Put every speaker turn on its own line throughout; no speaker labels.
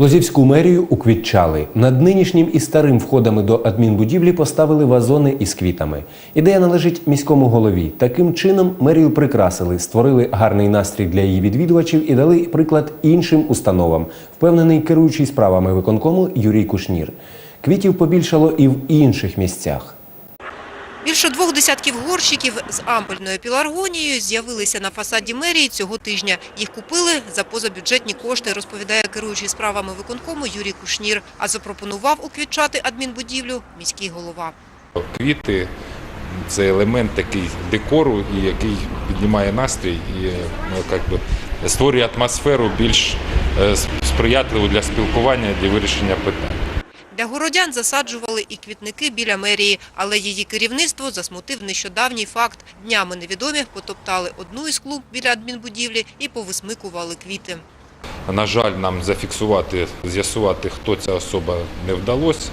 Лозівську мерію уквітчали. Над нинішнім і старим входами до адмінбудівлі поставили вазони із квітами. Ідея належить міському голові. Таким чином мерію прикрасили, створили гарний настрій для її відвідувачів і дали приклад іншим установам, впевнений керуючий справами виконкому Юрій Кушнір. Квітів побільшало і в інших місцях.
Більше двох десятків горщиків з ампельною піларгонією з'явилися на фасаді мерії цього тижня. Їх купили за позабюджетні кошти, розповідає керуючий справами виконкому Юрій Кушнір. А запропонував уквітчати адмінбудівлю міський голова.
Квіти це елемент такий декору, який піднімає настрій і ну, як би, створює атмосферу більш е, сприятливу для спілкування, для вирішення питань.
Для городян засаджували і квітники біля мерії, але її керівництво засмутив нещодавній факт. Днями невідомі потоптали одну із клуб біля адмінбудівлі і повисмикували квіти.
На жаль, нам зафіксувати, з'ясувати, хто ця особа не вдалося.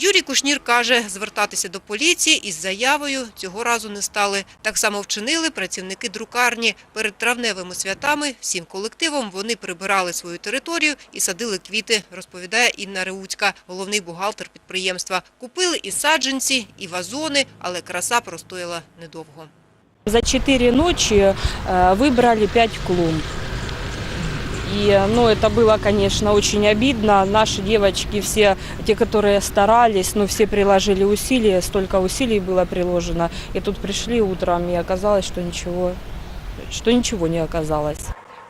Юрій Кушнір каже, звертатися до поліції із заявою цього разу не стали. Так само вчинили працівники друкарні. Перед травневими святами всім колективом вони прибирали свою територію і садили квіти, розповідає Інна Реуцька, головний бухгалтер підприємства. Купили і саджанці, і вазони, але краса простояла недовго.
За четыре ночи э, выбрали пять клумб. И, ну, это было, конечно, очень обидно. Наши девочки, все те, которые старались, ну, все приложили усилия, столько усилий было приложено. И тут пришли утром, и оказалось, что ничего, что ничего не оказалось.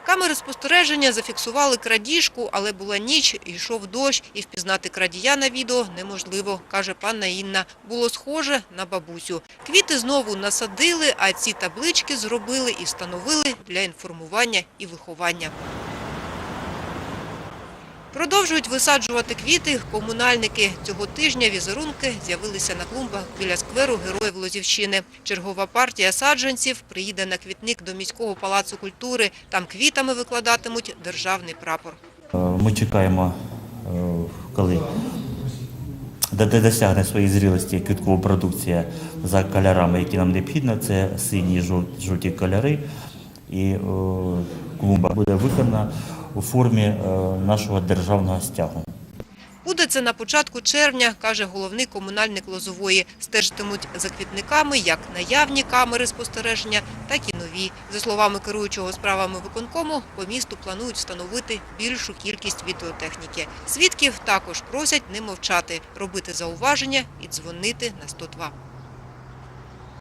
Камери спостереження зафіксували крадіжку, але була ніч, йшов дощ, і впізнати крадія на відео неможливо, каже панна Інна. Було схоже на бабусю. Квіти знову насадили, а ці таблички зробили і встановили для інформування і виховання. Продовжують висаджувати квіти комунальники. Цього тижня візерунки з'явилися на клумбах біля скверу Героїв Лозівщини. Чергова партія саджанців приїде на квітник до міського палацу культури. Там квітами викладатимуть державний прапор.
Е, Ми чекаємо, е, коли досягне своєї зрілості квіткова продукція за кольорами, які нам необхідно. Це сині жовті кольори. І е, клумба буде виконана у формі е, нашого державного стягу.
Буде це на початку червня, каже головний комунальник Лозової. Стежитимуть за квітниками як наявні камери спостереження, так і нові. За словами керуючого справами виконкому, по місту планують встановити більшу кількість відеотехніки. Свідків також просять не мовчати, робити зауваження і дзвонити на 102.